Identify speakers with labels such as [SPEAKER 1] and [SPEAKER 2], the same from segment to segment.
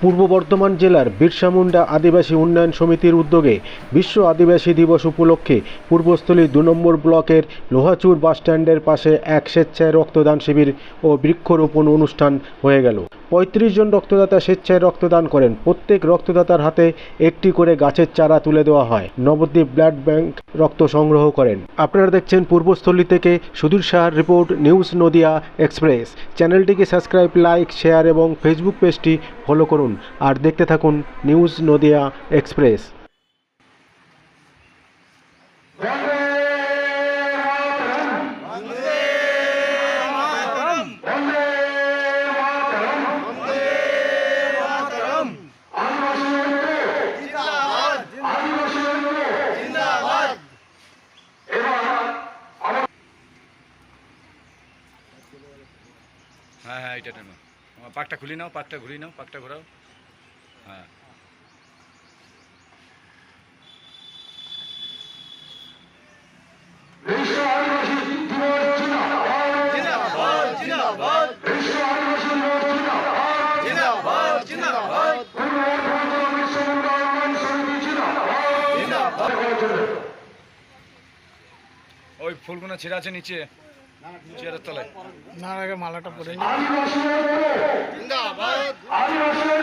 [SPEAKER 1] পূর্ব বর্ধমান জেলার বিরসা মুন্ডা আদিবাসী উন্নয়ন সমিতির উদ্যোগে বিশ্ব আদিবাসী দিবস উপলক্ষে পূর্বস্থলী দু নম্বর ব্লকের লোহাচুর বাসস্ট্যান্ডের পাশে এক স্বেচ্ছায় রক্তদান শিবির ও বৃক্ষরোপণ অনুষ্ঠান হয়ে গেল। পঁয়ত্রিশ জন রক্তদাতা স্বেচ্ছায় রক্তদান করেন। প্রত্যেক রক্তদাতার হাতে একটি করে গাছের চারা তুলে দেওয়া হয়। নবদ্বীপ ব্লাড ব্যাংক রক্ত সংগ্রহ করেন। আপনারা দেখছেন পূর্বস্থলী থেকে সুধীর সাহার রিপোর্ট, নিউজ নদিয়া এক্সপ্রেস। চ্যানেলটিকে সাবস্ক্রাইব, লাইক, শেয়ার এবং ফেসবুক পেজটি ফলো করুন। আর দেখতে থাকুন নিউজ নদিয়া এক্সপ্রেস।
[SPEAKER 2] টেনো আমার পাকটা খুলি নাও, পাকটা ঘুরিয়ে নাও, পাকটা ঘোরাও। হ্যাঁ। ওই ফুলগুলো ছেড়ে আছে নিচে। চেয়ারের তলায়।
[SPEAKER 3] না আগে মালাটা পরে নি।
[SPEAKER 4] সংগঠনের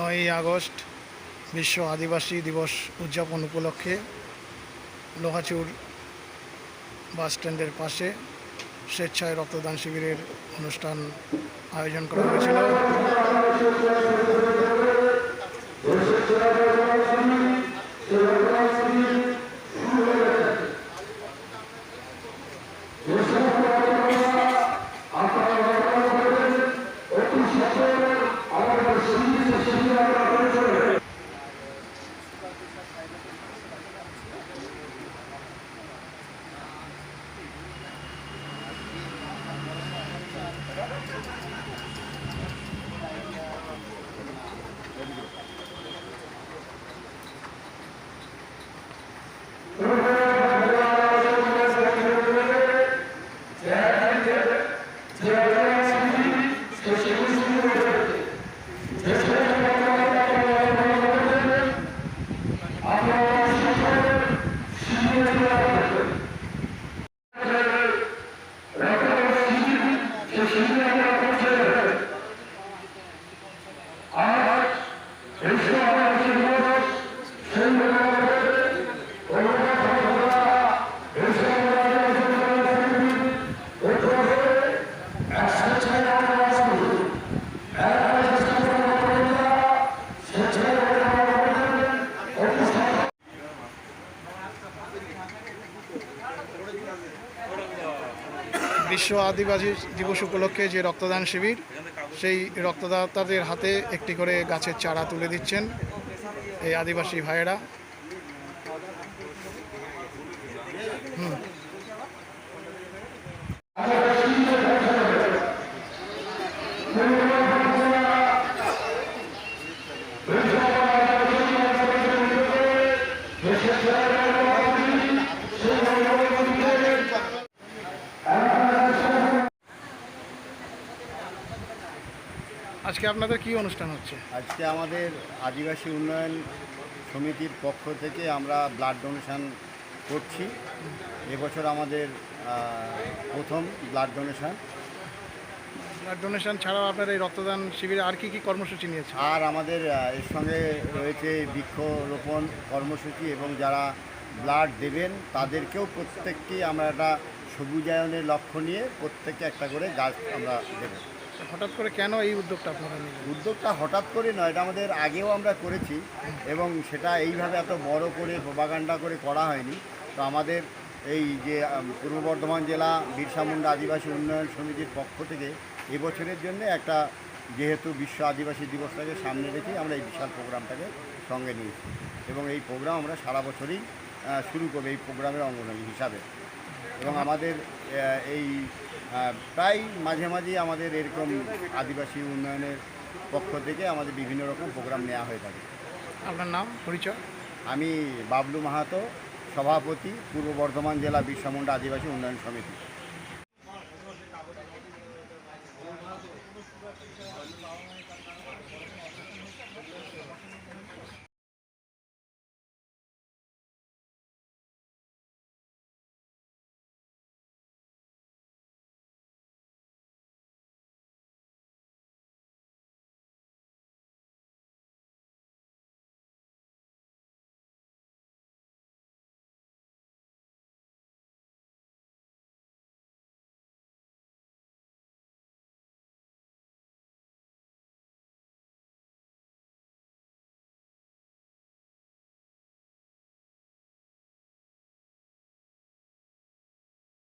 [SPEAKER 3] নয়ই আগস্ট বিশ্ব আদিবাসী দিবস উদযাপন উপলক্ষে লোহাচুর বাস স্ট্যান্ডের পাশে স্বেচ্ছায় রক্তদান শিবিরের অনুষ্ঠান আয়োজন করা হয়েছিল। Thank you. আদিবাসী দিবস উপলক্ষে যে রক্তদান শিবির, সেই রক্তদাতাদের হাতে একটি করে গাছের চারা তুলে দিচ্ছেন এই আদিবাসী ভাইয়েরা। আজকে আপনাদের কি অনুষ্ঠান হচ্ছে?
[SPEAKER 5] আজকে আমাদের আদিবাসী উন্নয়ন সমিতির পক্ষ থেকে আমরা ব্লাড ডোনেশন করছি। এবছর আমাদের প্রথম ব্লাড ডোনেশন।
[SPEAKER 3] ব্লাড ডোনেশন ছাড়াও আপনারা এই রক্তদান শিবিরে আর কি কি কর্মসূচি নিয়েছে?
[SPEAKER 5] আর আমাদের এর সঙ্গে রয়েছে বৃক্ষরোপণ কর্মসূচি এবং যারা ব্লাড দেবেন তাদেরকেও প্রত্যেককে আমরা একটা সবুজায়নের লক্ষ্য নিয়ে প্রত্যেককে একটা করে গাছ আমরা দেবো।
[SPEAKER 3] হঠাৎ করে কেন এই উদ্যোগটা আপনারা নিলেন?
[SPEAKER 5] উদ্যোগটা হঠাৎ করে নয়, এটা আমাদের আগেও আমরা করেছি এবং সেটা এইভাবে এত বড় করে প্রোপাগান্ডা করে করা হয়নি। তো আমাদের এই যে পূর্ব বর্ধমান জেলা বিরসা মুন্ডা আদিবাসী উন্নয়ন সমিতির পক্ষ থেকে এবছরের জন্য একটা যেহেতু বিশ্ব আদিবাসী দিবসটাকে সামনে রেখে আমরা এই বিশাল প্রোগ্রামটাকে সঙ্গে নিয়েছি এবং এই প্রোগ্রাম আমরা সারা বছরই শুরু করব এই প্রোগ্রামের অঙ্গনারী হিসাবে। এবং আমাদের এই প্রায় মাঝে মাঝেই আমাদের এরকম আদিবাসী উন্নয়নের পক্ষ থেকে আমাদের বিভিন্ন রকম প্রোগ্রাম নেওয়া হয়ে থাকে।
[SPEAKER 3] আপনার নাম পরিচয়?
[SPEAKER 5] আমি বাবলু মাহাতো সভাপতি পূর্ব বর্ধমান জেলা বিশ্বমুন্ডা মুন্ডা আদিবাসী উন্নয়ন সমিতি।